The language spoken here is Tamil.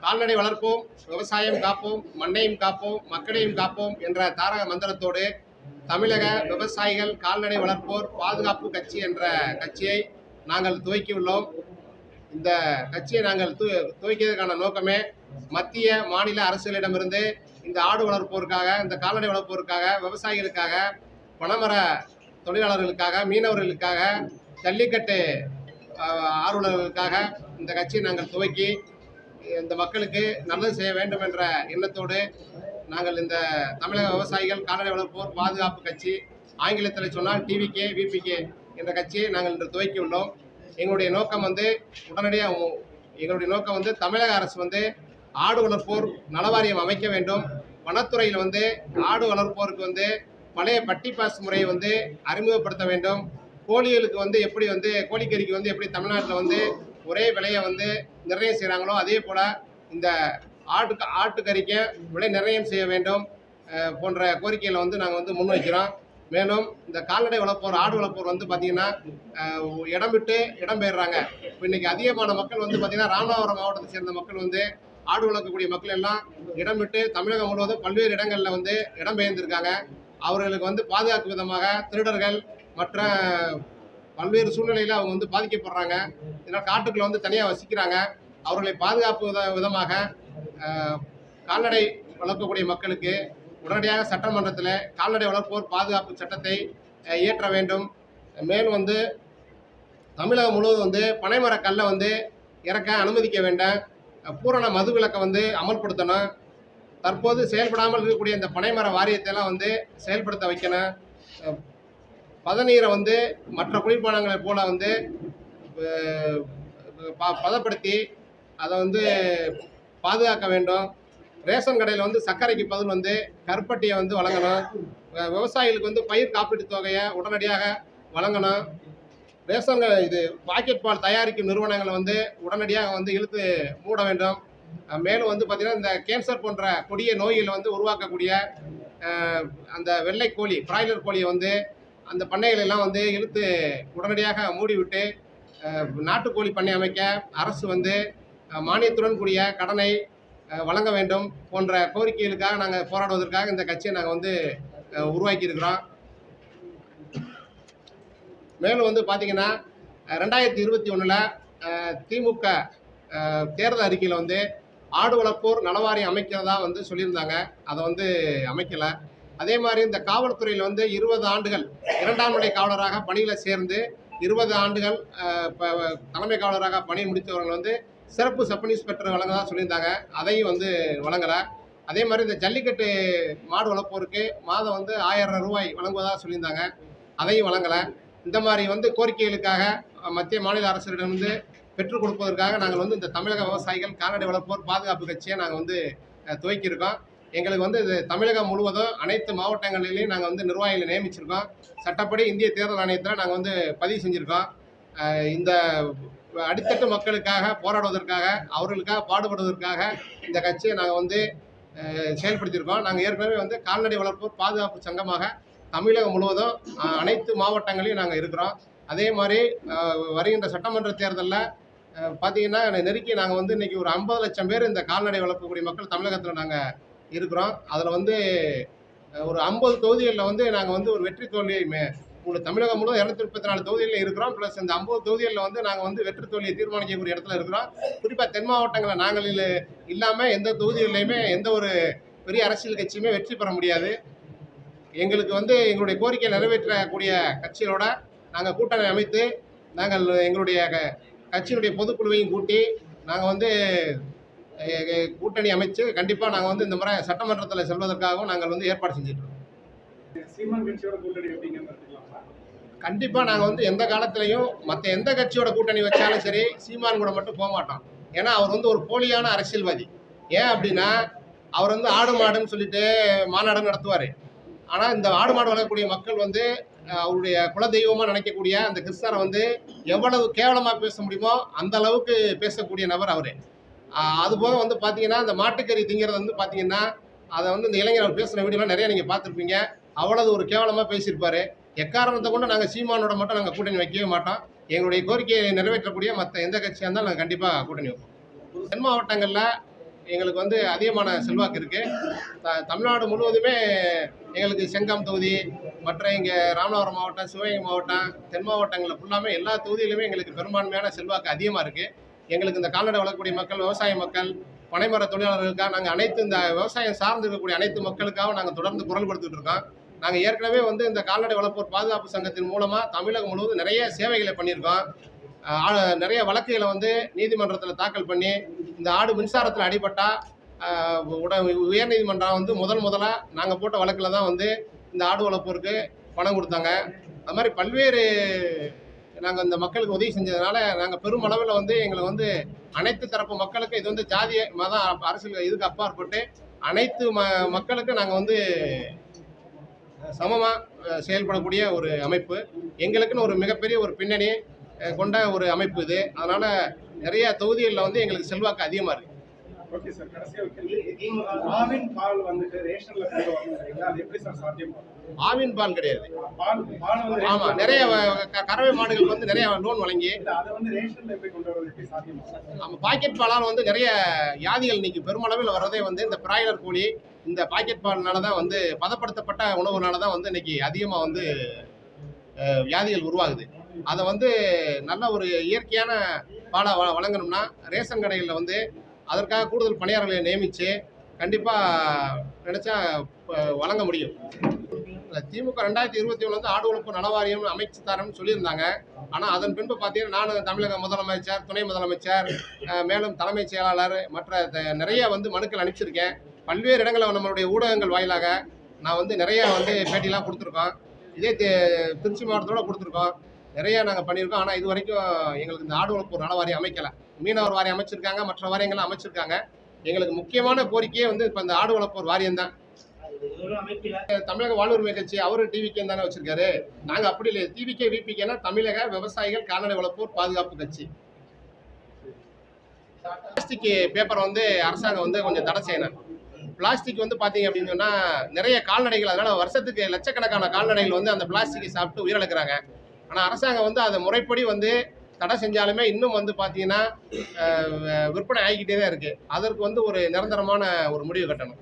கால்நடை வளர்ப்போம் விவசாயம் காப்போம் மண்ணையும் காப்போம் மக்களையும் காப்போம் என்ற தாரக மந்திரத்தோடு தமிழக விவசாயிகள் கால்நடை வளர்ப்போர் பாதுகாப்பு கட்சி என்ற கட்சியை நாங்கள் துவக்கியுள்ளோம். இந்த கட்சியை நாங்கள் து துவக்கியதற்கான நோக்கமே மத்திய மாநில அரசுகளிடமிருந்து இந்த ஆடு வளர்ப்போருக்காக இந்த கால்நடை வளர்ப்போருக்காக விவசாயிகளுக்காக பணமர தொழிலாளர்களுக்காக மீனவர்களுக்காக ஜல்லிக்கட்டு ஆர்வலர்களுக்காக இந்த கட்சியை நாங்கள் துவக்கி இந்த மக்களுக்கு நல்லது செய்ய வேண்டும் என்ற எண்ணத்தோடு நாங்கள் இந்த தமிழக விவசாயிகள் கால்நடை வளர்ப்போர் பாதுகாப்பு கட்சி ஆங்கிலத்தில் சொன்னால் டிவிகே விபிகே என்ற கட்சியை நாங்கள் இன்று துவக்கியுள்ளோம் எங்களுடைய நோக்கம் வந்து உடனடியாக எங்களுடைய நோக்கம் வந்து தமிழக அரசு வந்து ஆடு வளர்ப்போர் நலவாரியம் அமைக்க வேண்டும். வனத்துறையில் வந்து ஆடு வளர்ப்போருக்கு வந்து பழைய பட்டி பாஸ் முறையை வந்து அறிமுகப்படுத்த வேண்டும். கோழிகளுக்கு வந்து எப்படி வந்து கோழிக்கறிக்கு வந்து எப்படி தமிழ்நாட்டில் வந்து ஒரே விலையை வந்து நிர்ணயம் செய்கிறாங்களோ அதே போல் இந்த ஆட்டு ஆட்டுக்கறிக்கு விலை நிர்ணயம் செய்ய வேண்டும் போன்ற கோரிக்கைகளை வந்து நாங்கள் வந்து முன்வைக்கிறோம் மேலும் இந்த கால்நடை வளர்ப்போர் ஆடு வளர்ப்போர் வந்து பார்த்திங்கன்னா இடம் விட்டு இடம் பெயர்றாங்க. இப்போ இன்றைக்கி அதிகமான மக்கள் வந்து பார்த்திங்கன்னா ராமநாதபுரம் மாவட்டத்தை சேர்ந்த மக்கள் வந்து ஆடு வளர்க்கக்கூடிய மக்கள் எல்லாம் இடம் விட்டு தமிழகம் முழுவதும் பல்வேறு இடங்களில் வந்து இடம்பெயர்ந்திருக்காங்க அவர்களுக்கு வந்து பாதுகாக்கும் விதமாக திருடர்கள் மற்ற பல்வேறு சூழ்நிலையில் அவங்க வந்து பாதிக்கப்படுறாங்க. இதனால் காட்டுக்குள்ளே வந்து தனியாக வசிக்கிறாங்க. அவர்களை பாதுகாப்பு வித விதமாக கால்நடை வளர்க்கக்கூடிய மக்களுக்கு உடனடியாக சட்டமன்றத்தில் கால்நடை வளர்ப்போர் பாதுகாப்பு சட்டத்தை இயற்ற வேண்டும். மேலும் வந்து தமிழகம் முழுவதும் வந்து பனைமர கல்லை வந்து இறக்க அனுமதிக்க வேண்டாம். பூரண மது விலக்கை வந்து அமல்படுத்தணும். தற்போது செயல்படாமல் இருக்கக்கூடிய இந்த பனைமர வாரியத்தை எல்லாம் வந்து செயல்படுத்த வைக்கணும். பதநீரை வந்து மற்ற குளிர்பானங்களை போல வந்து ப- பதப்படுத்தி அதை வந்து பாதுகாக்க வேண்டும். ரேஷன் கடையில் வந்து சர்க்கரைக்கு பதில் வந்து கருப்பட்டியை வந்து வழங்கணும். விவசாயிகளுக்கு வந்து பயிர் காப்பீட்டுத் தொகையை உடனடியாக வழங்கணும். ரேஷன் இது பாக்கெட் பால் தயாரிக்கும் நிறுவனங்களை வந்து உடனடியாக வந்து இழுத்து மூட வேண்டும். மேலும் வந்து பார்த்திங்கன்னா இந்த கேன்சர் போன்ற கொடிய நோய்களை வந்து உருவாக்கக்கூடிய அந்த வெள்ளை கோழி பிராய்லர் கோழியை வந்து அந்த பண்ணைகள் எல்லாம் வந்து இழுத்து உடனடியாக மூடிவிட்டு நாட்டுக்கோழி பண்ணை அமைக்க அரசு வந்து மானியத்துடன் கூடிய கடனை வழங்க வேண்டும் போன்ற கோரிக்கைகளுக்காக நாங்கள் போராடுவதற்காக இந்த கட்சியை நாங்கள் வந்து உருவாக்கியிருக்கிறோம். மேலும் வந்து பார்த்திங்கன்னா ரெண்டாயிரத்தி இருபத்தி ஒன்றில் திமுக தேர்தல் அறிக்கையில் வந்து ஆடு வளர்ப்போர் நலவாரியம் அமைக்கிறதா வந்து சொல்லியிருந்தாங்க. அதை வந்து அமைக்கலை. அதே மாதிரி இந்த காவல்துறையில் வந்து இருபது ஆண்டுகள் இரண்டாம் நிலை காவலராக பணியில் சேர்ந்து இருபது ஆண்டுகள் தலைமை காவலராக பணி முடித்தவர்கள் வந்து சிறப்பு சப் இன்ஸ்பெக்டர் வழங்கதா சொல்லியிருந்தாங்க. அதையும் வந்து வழங்கலை. அதே மாதிரி இந்த ஜல்லிக்கட்டு மாடு வளர்ப்போருக்கு மாதம் வந்து ஆயிரம் ரூபாய் வழங்குவதாக சொல்லியிருந்தாங்க. அதையும் வழங்கலை. இந்த மாதிரி வந்து கோரிக்கைகளுக்காக மத்திய மாநில அரசுகளிடமிருந்து பெற்றுக் கொடுப்பதற்காக நாங்கள் வந்து இந்த தமிழக விவசாயிகள் கால்நடை வளர்ப்போர் பாதுகாப்பு கட்சியை நாங்கள் வந்து துவக்கியிருக்கோம். எங்களுக்கு வந்து இது தமிழகம் முழுவதும் அனைத்து மாவட்டங்களிலையும் நாங்கள் வந்து நிர்வாகிகளை நியமிச்சிருக்கோம். சட்டப்படி இந்திய தேர்தல் ஆணையத்தில் நாங்கள் வந்து பதிவு செஞ்சுருக்கோம். இந்த அடித்தட்டு மக்களுக்காக போராடுவதற்காக அவர்களுக்காக பாடுபடுவதற்காக இந்த கட்சியை நாங்கள் வந்து செயல்படுத்தியிருக்கோம். நாங்கள் ஏற்கனவே வந்து கால்நடை வளர்ப்பு பாதுகாப்பு சங்கமாக தமிழகம் முழுவதும் அனைத்து மாவட்டங்களையும் நாங்கள் இருக்கிறோம். அதே மாதிரி வருகின்ற சட்டமன்ற தேர்தலில் பார்த்தீங்கன்னா நெருக்கி நாங்கள் வந்து இன்னைக்கு ஒரு ஐம்பது லட்சம் பேர் இந்த கால்நடை வளர்க்கக்கூடிய மக்கள் தமிழகத்தில் நாங்கள் இருக்கிறோம். அதில் வந்து ஒரு ஐம்பது தொகுதிகளில் வந்து நாங்கள் வந்து ஒரு வெற்றி தோல்வியை மே- உங்களுக்கு தமிழகம் முழுவதும் இரநூத்தி முப்பத்தி நாலு தொகுதிகளில் இருக்கிறோம். ப்ளஸ் இந்த ஐம்பது தொகுதிகளில் வந்து நாங்கள் வந்து வெற்றி தோல்வியை தீர்மானிக்கக்கூடிய இடத்துல இருக்கிறோம். குறிப்பாக தென் மாவட்டங்களில் நாங்கள் இல்லாமல் எந்த தொகுதிகளிலையுமே எந்த ஒரு பெரிய அரசியல் கட்சியுமே வெற்றி பெற முடியாது. எங்களுக்கு வந்து எங்களுடைய கோரிக்கையை நிறைவேற்றக்கூடிய கட்சிகளோட நாங்கள் கூட்டணி அமைத்து நாங்கள் எங்களுடைய க- கட்சியினுடைய பொதுக்குழுவையும் கூட்டி நாங்கள் வந்து கூட்டணி அமைச்சு கண்டிப்பாக நாங்கள் வந்து இந்த முறை சட்டமன்றத்தில் செல்வதற்காகவும் நாங்கள் வந்து ஏற்பாடு செஞ்சுட்டு கண்டிப்பாக நாங்கள் வந்து எந்த காலத்துலையும் மற்ற எந்த கட்சியோட கூட்டணி வச்சாலும் சரி சீமான் கூட மட்டும் போக மாட்டோம். ஏன்னா அவர் வந்து ஒரு போலியான அரசியல்வாதி. ஏன் அப்படின்னா அவர் வந்து ஆடு மாடுன்னு சொல்லிட்டு மாநாடு நடத்துவார். ஆனால் இந்த ஆடு மாடு வளர்க்கக்கூடிய மக்கள் வந்து அவருடைய குலதெய்வமாக நினைக்கக்கூடிய அந்த கிறிஸ்தரை வந்து எவ்வளவு கேவலமாக பேச முடியுமோ அந்த அளவுக்கு பேசக்கூடிய நபர் அவர். அதுபோக வந்து பார்த்தீங்கன்னா இந்த மாட்டுக்கறி திங்கிறது வந்து பார்த்தீங்கன்னா அதை வந்து இந்த இளைஞர் அவர் வீடியோலாம் நிறைய நீங்கள் பார்த்துருப்பீங்க. அவ்வளவு ஒரு கேவலமாக பேசியிருப்பாரு. எக்காரணத்தை கொண்டு நாங்கள் சீமானோட மட்டும் நாங்கள் கூட்டணி வைக்கவே மாட்டோம். எங்களுடைய கோரிக்கையை நிறைவேற்றக்கூடிய மற்ற எந்த கட்சியாக இருந்தாலும் நாங்கள் கண்டிப்பாக கூட்டணி வைப்போம். தென் மாவட்டங்களில் எங்களுக்கு வந்து அதிகமான செல்வாக்கு இருக்குது த தமிழ்நாடு முழுவதுமே எங்களுக்கு செங்கம் தொகுதி மற்ற இங்கே ராமநாதபுரம் மாவட்டம் சிவகங்கை மாவட்டம் தென் மாவட்டங்களில் ஃபுல்லாமே எல்லா தொகுதியிலுமே எங்களுக்கு பெரும்பான்மையான செல்வாக்கு அதிகமாக இருக்குது எங்களுக்கு இந்த கால்நடை வளர்க்கக்கூடிய மக்கள் விவசாய மக்கள் பனைமர தொழிலாளர்களுக்காக நாங்கள் அனைத்து இந்த விவசாயம் சார்ந்து இருக்கக்கூடிய அனைத்து மக்களுக்காக நாங்கள் தொடர்ந்து குரல் கொடுத்துட்டு இருக்கோம். நாங்கள் ஏற்கனவே வந்து இந்த கால்நடை வளர்ப்போர் பாதுகாப்பு சங்கத்தின் மூலமாக தமிழகம் முழுவதும் நிறைய சேவைகளை பண்ணியிருக்கோம். நிறைய வழக்குகளை வந்து நீதிமன்றத்தில் தாக்கல் பண்ணி இந்த ஆடு மின்சாரத்தில் அடிபட்டால் உட உயர்நீதிமன்றம் வந்து முதல் முதலாக நாங்கள் போட்ட வழக்கில் தான் வந்து இந்த ஆடு வளர்ப்போருக்கு பணம் கொடுத்தாங்க. அது மாதிரி பல்வேறு நாங்கள் இந்த மக்களுக்கு உதவி செஞ்சதுனால நாங்கள் பெருமளவில் வந்து எங்களை வந்து அனைத்து தரப்பு மக்களுக்கு இது வந்து ஜாதிய மதம் அரசியல் இதுக்கு அப்பாற்பட்டு அனைத்து ம மக்களுக்கும் நாங்கள் வந்து சமமாக செயல்படக்கூடிய ஒரு அமைப்பு. எங்களுக்குன்னு ஒரு மிகப்பெரிய ஒரு பின்னணி கொண்ட ஒரு அமைப்பு இது. அதனால் நிறைய தொகுதிகளில் வந்து எங்களுக்கு செல்வாக்கு அதிகமாக இருக்குது ஓகே சார் கடைசியா கேள்வி. ஆவின் பால் வந்துட்டு ரேஷன்ல கொண்டு வரணுங்கிறீங்களா அது எப்படி சார் சாத்தியமாகும் ஆவின் பால் கிடையாது. பால் பால் வந்து ரேஷன்ல நிறைய கறவை மாடுகளுக்கு வந்து நிறைய லோன் வழங்கி அதை வந்து ரேஷன்ல எப்படி கொண்டு வரது எப்படி சாத்தியமாகும் நம்ம பாக்கெட் பாலால் வந்து நிறைய வியாதிகள் இன்னைக்கு பெருமளவில் வர்றதே வந்து இந்த பிராய்லர் கோழி இந்த பாக்கெட் பால்னால தான் வந்து பதப்படுத்தப்பட்ட உணவுனால தான் வந்து இன்னைக்கு அதிகமாக வந்து வியாதிகள் உருவாகுது. அதை வந்து நல்ல ஒரு இயற்கையான பாலை வழங்கணும்னா ரேஷன் கடைகளில் வந்து அதற்காக கூடுதல் பணியாளர்களை நியமித்து கண்டிப்பாக நினச்சா வழங்க முடியும். திமுக ரெண்டாயிரத்தி இருபத்தி ஒன்று வந்து ஆடு உழைப்பு நலவாரியம் அமைச்சு தரேன்னு சொல்லியிருந்தாங்க. ஆனால் அதன் பின்பு பார்த்தீங்கன்னா நான் தமிழக முதலமைச்சர் துணை முதலமைச்சர் மேலும் தலைமைச் செயலாளர் மற்ற த- நிறைய வந்து மனுக்கள் அனுப்பிச்சிருக்கேன். பல்வேறு இடங்களில் நம்மளுடைய ஊடகங்கள் வாயிலாக நான் வந்து நிறைய வந்து பேட்டிலாம் கொடுத்துருக்கோம். இதே தி- திருச்சி மாவட்டத்தோட கொடுத்துருக்கோம். நிறைய நாங்கள் பண்ணியிருக்கோம். ஆனால் இது வரைக்கும் எங்களுக்கு இந்த ஆடு உழைப்பு நலவாரியம் அமைக்கலை. மீனவர் வாரியம் அமைச்சிருக்காங்க மற்ற வாரியங்கள்லாம் அமைச்சிருக்காங்க. எங்களுக்கு முக்கியமான கோரிக்கையே வந்து இப்போ இந்த ஆடு வளர்ப்போர் வாரியம் தான் தமிழக வாழ்வுரிமை கட்சி அவரு டிவிக்கே தானே வச்சிருக்காரு. நாங்கள் அப்படி இல்லை டிவிகே விபிகேனா தமிழக விவசாயிகள் கால்நடை வளர்ப்போர் பாதுகாப்பு கட்சி. பிளாஸ்டிக் பேப்பர் வந்து அரசாங்கம் வந்து கொஞ்சம் தடை செய்யணும். பிளாஸ்டிக் வந்து பார்த்தீங்க அப்படின்னு சொன்னால் நிறைய கால்நடைகள் அதனால் வருஷத்துக்கு லட்சக்கணக்கான கால்நடைகள் வந்து அந்த பிளாஸ்டிக்கை சாப்பிட்டு உயிரிழக்கிறாங்க. ஆனால் அரசாங்கம் வந்து அதை முறைப்படி வந்து தடை செஞ்சாலுமே இன்னும் வந்து பார்த்தீங்கன்னா விற்பனை ஆகிக்கிட்டே தான் இருக்குது அதற்கு வந்து ஒரு நிரந்தரமான ஒரு முடிவு கட்டணும்.